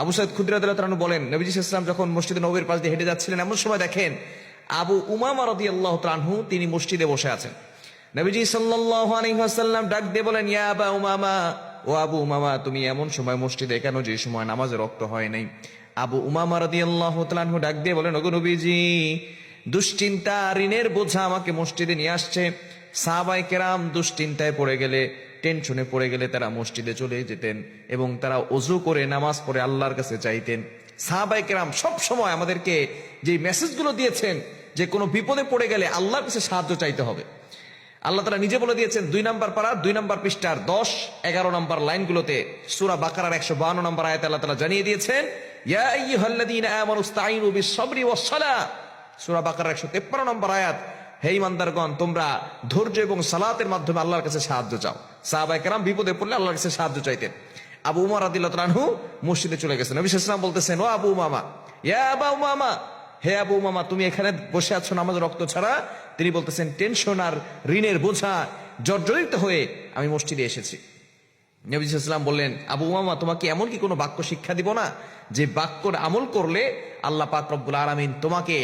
আবু সাইদ খুদ্রা দিল্লাহ বলেন, নবীজি ইসলাম যখন মসজিদে নবীর পাশ দিয়ে হেঁটে যাচ্ছিলেন, এমন সময় দেখেন আবু উমামা রদি আল্লাহ ত্রানহু তিনি মসজিদে বসে আছেন। নবীজি আলহিহাসাল্লাম ডাক দিয়ে বলেন, ইয়া আবা উমামা, ও আবু উমামা, তুমি এমন সময় মসজিদে কেন যে সময় নামাজে রক্ত হয় নাই? আবু উমামা রদি আল্লাহ ত্রানহু ডাক দিয়ে বলেন, ওগো নবীজি, দুশ্চিন্তা, ঋণের বোঝা আমাকে মসজিদে নিয়ে আসছে। সাহাবাই কেরাম দুশ্চিন্তায় পড়ে গেলে টেনশনে পড়ে গেলে তারা মসজিদে চলে যেতেন এবং তারা অজু করে, নামাজ পড়ে আল্লাহর কাছে চাইতেন। সাহাবাই কেরাম সবসময় আমাদেরকে যে মেসেজগুলো দিয়েছেন, যে কোনো বিপদে পড়ে গেলে আল্লাহর কাছে সাহায্য চাইতে হবে। আল্লাহ তারা নিজে বলে দিয়েছেন, দুই নম্বর পাড়া, দুই নম্বর পৃষ্ঠার দশ, এগারো নম্বর লাইনগুলোতে, সুরা বাকারার একশো বান্ন নম্বর আয়াত আল্লাহ তালা জানিয়ে দিয়েছেন সুরা বাকারার একশো তেপ্পান্ন নম্বর আয়াত হে ইমানদারগণ, তোমরা ধৈর্য এবং সালাতের মাধ্যমে আল্লাহর কাছে সাহায্য চাও। সাহাবাহাম বিপদে পড়লে আল্লাহর কাছে সাহায্য চাইতেন। আবু উমার আদিল্লাহু মসজিদে চলে গেছেন। নবী নাম বলতেছেন, ও আবু মামা ইয়া আবা উমামা, হে আবু মামা তুমি এখানে বসে আছো নামাজ রক্ত ছাড়া? তিনি বলতেছেন, টেনশন আর ঋণের বোঝা জর্জরিত হয়ে আমি মসজিদে এসেছি। নবীলাম বললেন, আবু মামা তোমাকে এমন কি কোনো বাক্য শিক্ষা দিব না? যে বাক্যর আমল করলে আল্লাহ পাক রব্বুল আলমিন তোমাকে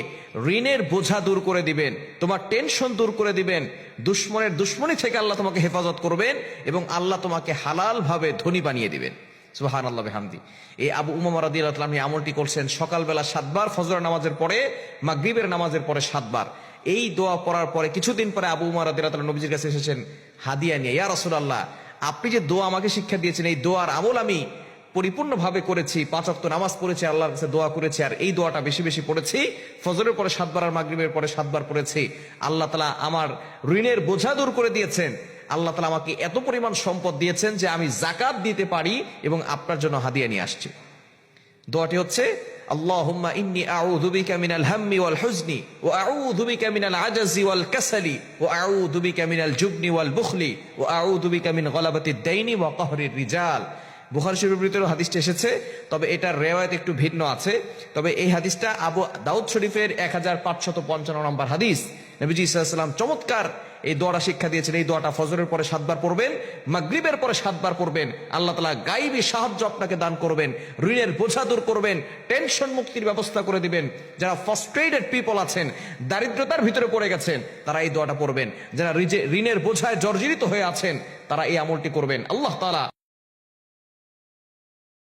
ঋণের বোঝা দূর করে দিবেন, তোমার টেনশন দূর করে দিবেন, দুশ্মনের দুশ্মনী থেকে আল্লাহ তোমাকে হেফাজত করবেন এবং আল্লাহ তোমাকে হালাল ভাবে ধনী বানিয়ে দিবেন। সুহান আল্লাহ হামদি এই আবু উমামা রাদি আল্লাহ আমলটি করছেন সকালবেলা সাতবার ফজর নামাজের পরে, মাগরিবের নামাজের পরে সাতবার। এই দোয়া পড়ার পরে কিছুদিন পরে আবু উমার রাদি আল্লাহ নবীজির কাছে এসেছেন, হাদিয়া নিয়ে, ইয়া রসুল্লাহ আপনি যে দোয়া আমাকে শিক্ষা দিয়েছেন, এই দোয়ার আমল আমি পরিপূর্ণভাবে করেছি। পাঁচ অক্ত নামাজ পড়েছি, আল্লাহর কাছে দোয়া করেছি, আর এই দোয়াটা বেশি বেশি পড়েছি। ফজরের পরে সাতবার আর মাগরিবের পরে সাতবার পড়েছি। আল্লাহ তালা আমার ঋণের বোঝা দূর করে দিয়েছেন। আল্লাহ তালা আমাকে এত পরিমাণ সম্পদ দিয়েছেন যে আমি জাকাত দিতে পারি এবং আপনার জন্য হাদিয়া নিয়ে আসছি। দোয়াটি হচ্ছে আল্লাহুম্মা ইন্নি আউযু বিকা মিনাল হাম্মি ওয়াল হুজনি ওয়া আউযু বিকা মিনাল আজাজি ওয়াল কাসালি ওয়া আউযু বিকা মিনাল জুবনি ওয়াল বুখলি ওয়া আউযু বিকা মিন গলাবাতিদ দাইনি ওয়া কাহরির রিজাল। বুখারী শরীফের ভিতরে হাদিসটা এসেছে, তবে এটার রেওয়ায়ত একটু ভিন্ন আছে। তবে এই হাদিসটা আবু দাউদ শরীফের এক হাজার পাঁচশত পঞ্চান্ন নম্বর হাদিস। নবীজি ইসলাম চমৎকার এই দোয়াটা শিক্ষা দিয়েছেন। এই দোয়াটা ফজরের পরে সাতবার পড়বেন, মাগরিবের পরে সাতবার পড়বেন। আল্লাহ তালা গাইবি সাহায্য আপনাকে দান করবেন, ঋণের বোঝা দূর করবেন, টেনশন মুক্তির ব্যবস্থা করে দিবেন। যারা ফার্স্ট্রেটেড পিপল আছেন, দারিদ্রতার ভিতরে পড়ে গেছেন, তারা এই দোয়াটা পড়বেন। যারা ঋণের বোঝায় জর্জরিত হয়ে আছেন, তারা এই আমলটি করবেন। আল্লাহ তালা